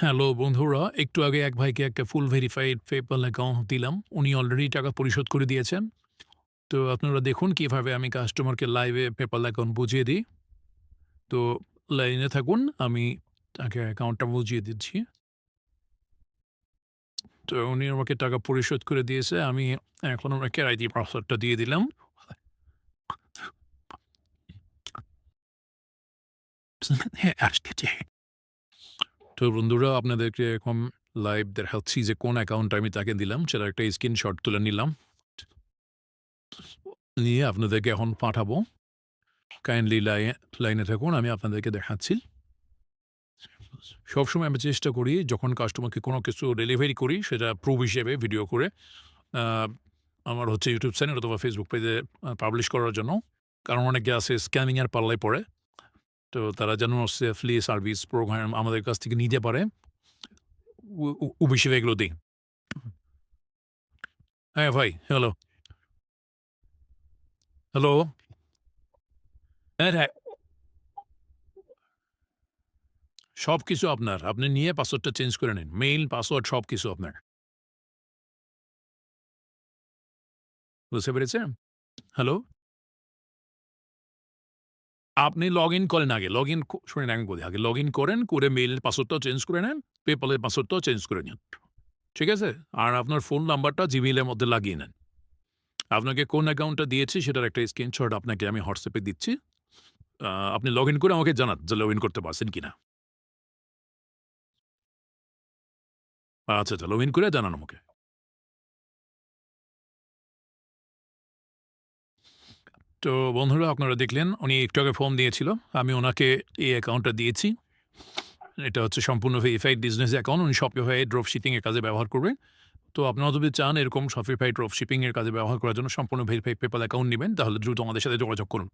Hello বন্ধুরা, একটু আগে এক ভাইকে একটা ফুল ভেরিফাইড PayPal অ্যাকাউন্ট দিলাম। উনি অলরেডি টাকা পরিশোধ করে দিয়েছেন। তো আপনারা দেখুন কীভাবে আমি কাস্টমারকে লাইভে PayPal অ্যাকাউন্ট বুঝিয়ে দিই। তো লাইনে থাকুন, আমি তাকে অ্যাকাউন্টটা বুঝিয়ে দিচ্ছি। তো উনি আমাকে টাকা পরিশোধ করে দিয়েছে। আমি এখন ওনাকে আইডি পাসওয়ার্ডটা দিয়ে দিলাম। হ্যাঁ, আসতেছে। তো বন্ধুরা, আপনাদেরকে এরকম লাইভ দেখাচ্ছি যে কোন অ্যাকাউন্ট আমি তাকে দিলাম সেটা একটা স্ক্রিনশট তুলে নিলাম। নিয়ে আপনাদেরকে এখন পাঠাবো। কাইন্ডলি লাই লাইনে থাকুন, আমি আপনাদেরকে দেখাচ্ছি। সবসময় আমি চেষ্টা করি, যখন কাস্টমারকে কোনো কিছু ডেলিভারি করি, সেটা প্রুফ হিসেবে ভিডিও করে আমার হচ্ছে ইউটিউব চ্যানেল অথবা ফেসবুক পেজে পাবলিশ করার জন্য। কারণ অনেকে আছে স্ক্যামিং এর পাল্লায় পড়ে। তো তারা যেন সেফলি সার্ভিস প্রোগ্রাম আমাদের কাছ থেকে নিতে পারে। ও এগুলো দেই। হ্যাঁ ভাই, হ্যালো। হ্যালো। হ্যাঁ, হ্যাঁ। সবকিছু আপনার। আপনি নিয়ে পাসওয়ার্ডটা চেঞ্জ করে নিন। মেইল, পাসওয়ার্ড সবকিছু আপনার। বুঝতে পেরেছেন? হ্যালো? আপনি লগ ইন করেন আগে। লগ ইন শুনেন আমি বলি। আগে লগ ইন করেন, করে মেইলের পাসওয়ার্ডটাও চেঞ্জ করে নেন। এর পাসওয়ার্ডটাও চেঞ্জ করে নিন। ঠিক আছে? আর আপনার ফোন নাম্বারটা এর মধ্যে লাগিয়ে নেন। আপনাকে কোন অ্যাকাউন্টটা দিয়েছি সেটার একটা স্ক্রিনশট আপনাকে আমি হোয়াটসঅ্যাপে দিচ্ছি। আপনি লগ ইন করে আমাকে জানান যে লগ ইন করতে পারছেন কিনা। আচ্ছা, আচ্ছা লগ ইন করে জানান আমাকে। তো বন্ধুরা, আপনারা দেখলেন, উনি আগে ফোন দিয়েছিল। আমি ওনাকে এই অ্যাকাউন্টটা দিয়েছি। এটা হচ্ছে সম্পূর্ণ ভেরিফাইড বিজনেস অ্যাকাউন্ট। উনি Shopify ড্রপ শিপিংয়ের কাজে ব্যবহার করবেন। তো আপনারা যদি চান এরকম Shopify ড্রপ শিপিংয়ের কাজে ব্যবহার করার জন্য সম্পূর্ণ ভেরিফাইড পেপাল অ্যাকাউন্ট নেবেন, তাহলে দ্রুত আমাদের সাথে যোগাযোগ করুন।